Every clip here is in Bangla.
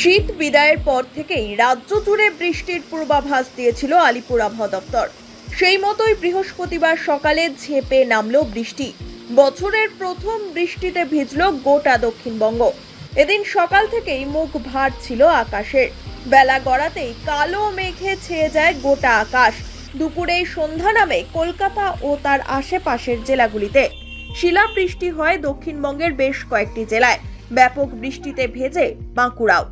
শীত বিদায়ের পর থেকেই রাজ্য জুড়ে বৃষ্টির পূর্বাভাস দিয়েছিল আলিপুর আবহাওয়া দপ্তর। সেই মতোই বৃহস্পতিবার সকালে ঝেঁপে নামল বৃষ্টি। বছরের প্রথম বৃষ্টিতে ভিজল গোটা দক্ষিণবঙ্গ। এদিন সকাল থেকেই মুখ ভার ছিল আকাশের। বেলা গড়াতেই কালো মেঘে ছেয়ে যায় গোটা আকাশ। দুপুরে সন্ধ্যা নামে কলকাতা ও তার আশেপাশের জেলাগুলিতে। শিলাবৃষ্টি হয় দক্ষিণবঙ্গের বেশ কয়েকটি জেলায়। ব্যাপক বৃষ্টিতে ভেজে বাঁকুড়াও।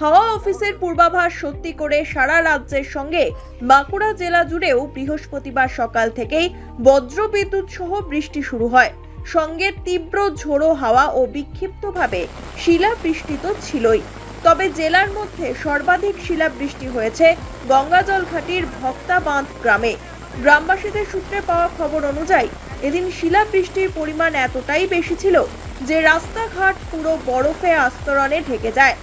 হাওয়া অফিসের পূর্বাভাস সত্যি করে সারা রাজ্যের সঙ্গে বাঁকুড়া জেলা জুড়েও বৃহস্পতিবার সকাল থেকেই বজ্রবিদ্যুৎ সহ বৃষ্টি শুরু হয়। সঙ্গে তীব্র ঝোড়ো হাওয়া ও বিক্ষিপ্তভাবে শিলাবৃষ্টি তো ছিলই। তবে জেলার মধ্যে সর্বাধিক শিলাবৃষ্টি হয়েছে গঙ্গাজল ঘাটির ভক্তাবাঁধ গ্রামে। গ্রামবাসীদের সূত্রে পাওয়া খবর অনুযায়ী, এদিন শিলাবৃষ্টির পরিমাণ এতটাই বেশি ছিল যে রাস্তাঘাট পুরো বরফে আস্তরণে ঢেকে যায়।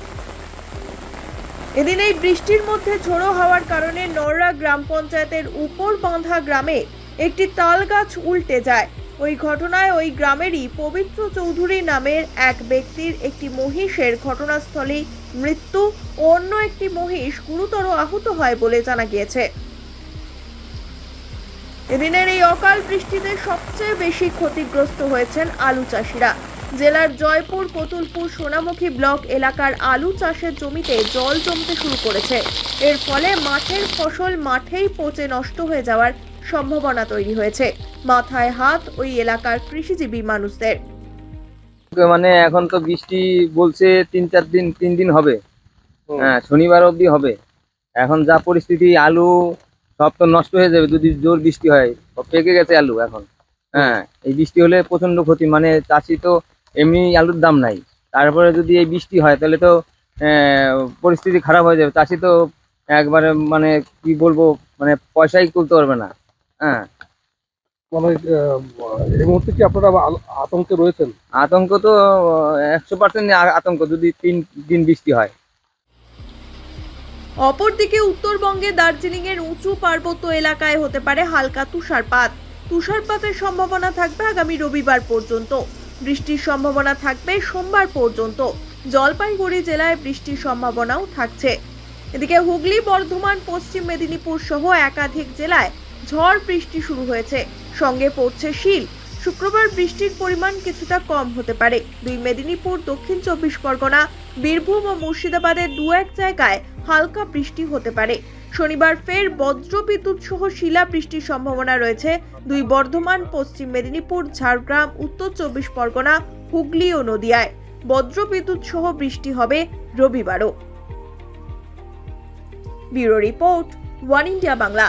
এদিন এই বৃষ্টির মধ্যে ঝোড়ো হওয়ার কারণে নররা গ্রাম পঞ্চায়েতের উপর বাঁধা গ্রামে একটি তাল গাছ উল্টে যায়। ওই ঘটনায় ওই গ্রামেরই পবিত্র চৌধুরী নামের এক ব্যক্তির একটি মহিষের ঘটনাস্থলেই মৃত্যু ও অন্য একটি মহিষ গুরুতর আহত হয় বলে জানা গিয়েছে। এদিনের এই অকাল বৃষ্টিতে সবচেয়ে বেশি ক্ষতিগ্রস্ত হয়েছেন আলু চাষিরা। জেলার জয়পুর কতুলপুর সোনামুখী ব্লক এলাকার আলু চাষের জমিতে জল জমতে শুরু করেছে। এর ফলে মাঠের ফসল মাঠেই পচে নষ্ট হয়ে যাওয়ার সম্ভাবনা তৈরি হয়েছে। মাথায় হাত ওই এলাকার কৃষিজীবী মানুষদের। মানে এখন তো বৃষ্টি বলছে তিন চার দিন তিন দিন হবে। হ্যাঁ শনিবার অবধি হবে। এখন যা পরিস্থিতি আলু সব তো নষ্ট হয়ে যাবে যদি জোর বৃষ্টি হয়। পেকে গেছে আলু এখন। হ্যাঁ এই বৃষ্টি হলে প্রচণ্ড ক্ষতি। মানে চাষি তো এমনি আলুর দাম নাই। তারপরে যদি এই বৃষ্টি হয় তাহলে তো আহ, পরিস্থিতি খারাপ হয়ে যাবে। চাষি তো একবারে মানে কি বলব মানে পয়সাই তুলতে পারবে না। হ্যাঁ। মানে আহ, এই মুহূর্তে কি আপনারা আতঙ্কে রয়েছেন? আতঙ্ক তো একশো পার্সেন্ট আতঙ্ক যদি তিন দিন বৃষ্টি হয়। অপরদিকে উত্তরবঙ্গে দার্জিলিং এর উঁচু পার্বত্য এলাকায় হতে পারে হালকা তুষারপাত। তুষারপাতের সম্ভাবনা থাকবে আগামী রবিবার পর্যন্ত। বৃষ্টির সম্ভাবনা থাকবে সোমবার পর্যন্ত। জলপাইগুড়ি জেলায় বৃষ্টির সম্ভাবনাও থাকছে। এদিকে হুগলি, বর্ধমান, পশ্চিম মেদিনীপুর সহ একাধিক জেলায় ঝড় বৃষ্টি শুরু হয়েছে। সঙ্গে পড়ছে শিল। শুক্রবার বৃষ্টির পরিমাণ কিছুটা কম হতে পারে। দুই মেদিনীপুর, দক্ষিণ চব্বিশ পরগনা, বীরভূম ও মুর্শিদাবাদের দু এক জায়গায় হালকা বৃষ্টি হতে পারে। শনিবার ফের বজ্রবিদ্যুৎ সহ শিলা বৃষ্টির সম্ভাবনা রয়েছে। দুই বর্ধমান, পশ্চিম মেদিনীপুর, ঝাড়গ্রাম, উত্তর চব্বিশ পরগনা, হুগলি ও নদিয়ায় বজ্রবিদ্যুৎ সহ বৃষ্টি হবে রবিবারও। Bureau report, one India Bangla.